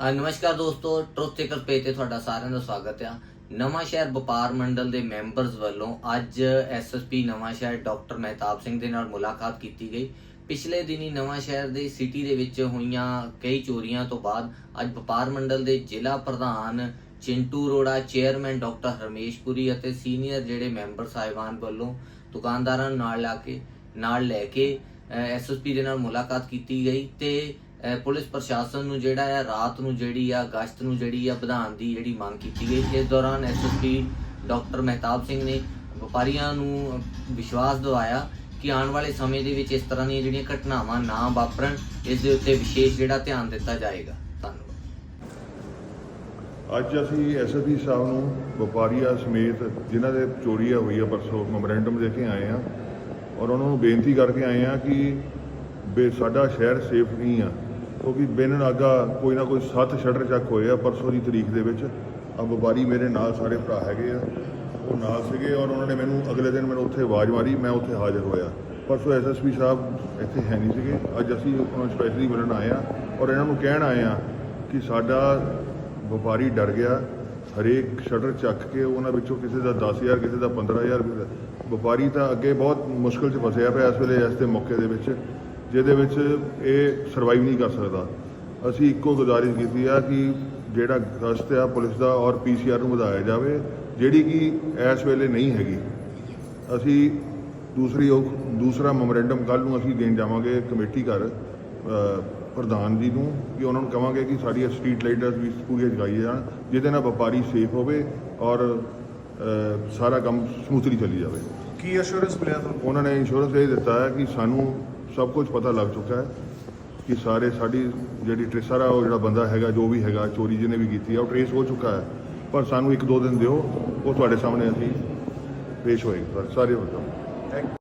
ਅ, ਨਮਸਕਾਰ ਦੋਸਤੋ truth checker page ਤੇ ਤੁਹਾਡਾ ਸਾਰਿਆਂ ਦਾ ਸਵਾਗਤ ਆ। ਨਵਾਂ ਸ਼ਹਿਰ ਵਪਾਰ ਮੰਡਲ ਦੇ ਮੈਂਬਰਸ ਵੱਲੋਂ ਅੱਜ ਐਸਐਸਪੀ ਨਵਾਂ ਸ਼ਹਿਰ ਡਾਕਟਰ ਮਹਿਤਾਬ ਸਿੰਘ ਦੇ ਨਾਲ ਮੁਲਾਕਾਤ ਕੀਤੀ ਗਈ। ਪਿਛਲੇ ਦਿਨੀ ਨਵਾਂ ਸ਼ਹਿਰ ਦੇ ਸਿਟੀ ਦੇ ਵਿੱਚ ਹੋਈਆਂ ਕਈ ਚੋਰੀਆਂ ਤੋਂ ਬਾਅਦ ਅੱਜ ਵਪਾਰ ਮੰਡਲ ਦੇ ਜ਼ਿਲ੍ਹਾ ਪ੍ਰਧਾਨ ਚਿੰਟੂ ਰੋੜਾ ਚੇਅਰਮੈਨ ਡਾਕਟਰ ਹਰਮੇਸ਼ ਪੁਰੀ ਅਤੇ ਸੀਨੀਅਰ ਜਿਹੜੇ ਮੈਂਬਰ ਸਾਹਿਬਾਨ ਵੱਲੋਂ ਦੁਕਾਨਦਾਰਾਂ ਨੂੰ ਨਾਲ ਲਾ ਕੇ ਨਾਲ ਲੈ ਕੇ ਐਸਐਸਪੀ ਦੇ ਨਾਲ ਮੁਲਾਕਾਤ ਕੀਤੀ ਗਈ ਤੇ ਪੁਲਿਸ ਪ੍ਰਸ਼ਾਸਨ ਨੂੰ ਜਿਹੜਾ ਆ ਰਾਤ ਨੂੰ ਜਿਹੜੀ ਆ ਗਸ਼ਤ ਨੂੰ ਜਿਹੜੀ ਆ ਵਧਾਉਣ ਦੀ ਜਿਹੜੀ ਮੰਗ ਕੀਤੀ ਗਈ। ਇਸ ਦੌਰਾਨ ਐਸਐਸਪੀ ਡਾਕਟਰ ਮਹਿਤਾਬ ਸਿੰਘ ਨੇ ਵਪਾਰੀਆਂ ਨੂੰ ਵਿਸ਼ਵਾਸ ਦਿਵਾਇਆ ਕਿ ਆਉਣ ਵਾਲੇ ਸਮੇਂ ਦੇ ਵਿੱਚ ਇਸ ਤਰ੍ਹਾਂ ਦੀਆਂ ਜਿਹੜੀਆਂ ਘਟਨਾਵਾਂ ਨਾ ਵਾਪਰਨ, ਇਸ ਦੇ ਉੱਤੇ ਵਿਸ਼ੇਸ਼ ਜਿਹੜਾ ਧਿਆਨ ਦਿੱਤਾ ਜਾਏਗਾ। ਧੰਨਵਾਦ। ਅੱਜ ਅਸੀਂ ਐਸਐਸਪੀ ਸਾਹਿਬ ਨੂੰ ਵਪਾਰੀਆਂ ਸਮੇਤ ਜਿਨ੍ਹਾਂ ਦੇ ਚੋਰੀਆਂ ਹੋਈ ਆ, ਪਰਸੋਂ ਮੈਮੋਰੈਂਡਮ ਦੇ ਕੇ ਆਏ ਆ, ਔਰ ਉਹਨਾਂ ਨੂੰ ਬੇਨਤੀ ਕਰਕੇ ਆਏ ਆ ਕਿ ਬੇ ਸਾਡਾ ਸ਼ਹਿਰ ਸੇਫ ਨਹੀਂ ਆ। ਕਿਉਂਕਿ ਬਿਨ ਨਾਗਾ ਕੋਈ ਨਾ ਕੋਈ ਸੱਤ ਸ਼ਟਰ ਚੱਕ ਹੋਏ ਆ ਪਰਸੋਂ ਦੀ ਤਰੀਕ ਦੇ ਵਿੱਚ। ਆ ਵਪਾਰੀ ਮੇਰੇ ਨਾਲ ਸਾਰੇ ਭਰਾ ਹੈਗੇ ਆ। ਉਹ ਨਾਲ ਸੀਗੇ ਔਰ ਉਹਨਾਂ ਨੇ ਮੈਨੂੰ ਅਗਲੇ ਦਿਨ ਮੈਨੂੰ ਉੱਥੇ ਆਵਾਜ਼ ਮਾਰੀ, ਮੈਂ ਉੱਥੇ ਹਾਜ਼ਰ ਹੋਇਆ। ਪਰਸੋਂ ਐਸਐਸਪੀ ਸਾਹਿਬ ਇੱਥੇ ਹੈ ਨਹੀਂ ਸੀਗੇ। ਅੱਜ ਅਸੀਂ ਉਹਨਾਂ ਨੂੰ ਸਪੈਸ਼ਲੀ ਮਿਲਣ ਆਏ ਆ ਔਰ ਇਹਨਾਂ ਨੂੰ ਕਹਿਣ ਆਏ ਆ ਕਿ ਸਾਡਾ ਵਪਾਰੀ ਡਰ ਗਿਆ। ਹਰੇਕ ਸ਼ਟਰ ਚੱਕ ਕੇ ਉਹਨਾਂ ਵਿੱਚੋਂ ਕਿਸੇ ਦਾ 10000 ਕਿਸੇ ਦਾ 15000 ਕਿਸੇ ਵਪਾਰੀ ਤਾਂ ਅੱਗੇ ਬਹੁਤ ਮੁਸ਼ਕਲ 'ਚ ਫਸਿਆ ਪਿਆ ਇਸ ਵੇਲੇ ਇਸ ਦੇ ਮੌਕੇ ਦੇ ਵਿੱਚ। ਜਿਹਦੇ ਵਿੱਚ ਇਹ ਸਰਵਾਈਵ ਨਹੀਂ ਕਰ ਸਕਦਾ। ਅਸੀਂ ਇੱਕੋ ਗੁਜ਼ਾਰਿਸ਼ ਕੀਤੀ ਆ ਕਿ ਜਿਹੜਾ ਗਸ਼ਤ ਆ ਪੁਲਿਸ ਦਾ ਔਰ ਪੀਸੀਆਰ ਨੂੰ ਵਧਾਇਆ ਜਾਵੇ ਜਿਹੜੀ ਕਿ ਇਸ ਵੇਲੇ ਨਹੀਂ ਹੈਗੀ। ਅਸੀਂ ਦੂਸਰੀ ਉਹ ਦੂਸਰਾ ਮੈਮੋਰੈਂਡਮ ਕੱਲ ਨੂੰ ਅਸੀਂ ਦੇਣ ਜਾਵਾਂਗੇ ਕਮੇਟੀ ਘਰ ਪ੍ਰਧਾਨ ਜੀ ਨੂੰ ਕਿ ਉਹਨਾਂ ਨੂੰ ਕਵਾਂਗੇ ਕਿ ਸਾਡੀਆਂ ਸਟਰੀਟ ਲਾਈਟਾਂ ਵੀ ਪੂਰੀਆਂ ਜਗਾਈਆਂ ਜਾਣ ਜਿਹਦੇ ਨਾਲ ਵਪਾਰੀ ਸੇਫ ਹੋਵੇ ਔਰ ਸਾਰਾ ਕੰਮ ਸਮੂਥਲੀ ਚੱਲੀ ਜਾਵੇ। ਕੀ ਅਸ਼ੋਰੈਂਸ ਮਿਲਿਆ ਤੁਹਾਨੂੰ? ਉਹਨਾਂ ਨੇ ਇੰਸ਼ੋਰੈਂਸ ਇਹ ਦਿੱਤਾ ਹੈ ਕਿ ਸਾਨੂੰ ਸਭ ਕੁਝ ਪਤਾ ਲੱਗ ਚੁੱਕਾ ਹੈ ਕਿ ਸਾਰੇ ਸਾਡੀ ਜਿਹੜੀ ਟ੍ਰੇ ਆ ਉਹ ਜਿਹੜਾ ਬੰਦਾ ਹੈਗਾ, ਜੋ ਵੀ ਹੈਗਾ, ਚੋਰੀ ਜਿਹਨੇ ਵੀ ਕੀਤੀ ਹੈ ਉਹ ਟ੍ਰੇਸ ਹੋ ਚੁੱਕਾ ਹੈ। ਪਰ ਸਾਨੂੰ ਇੱਕ ਦੋ ਦਿਨ ਦਿਓ, ਉਹ ਤੁਹਾਡੇ ਸਾਹਮਣੇ ਅਸੀਂ ਪੇਸ਼ ਹੋਏਗਾ। ਸਾਰੇ ਬਤਾਓ ਥੈਂਕ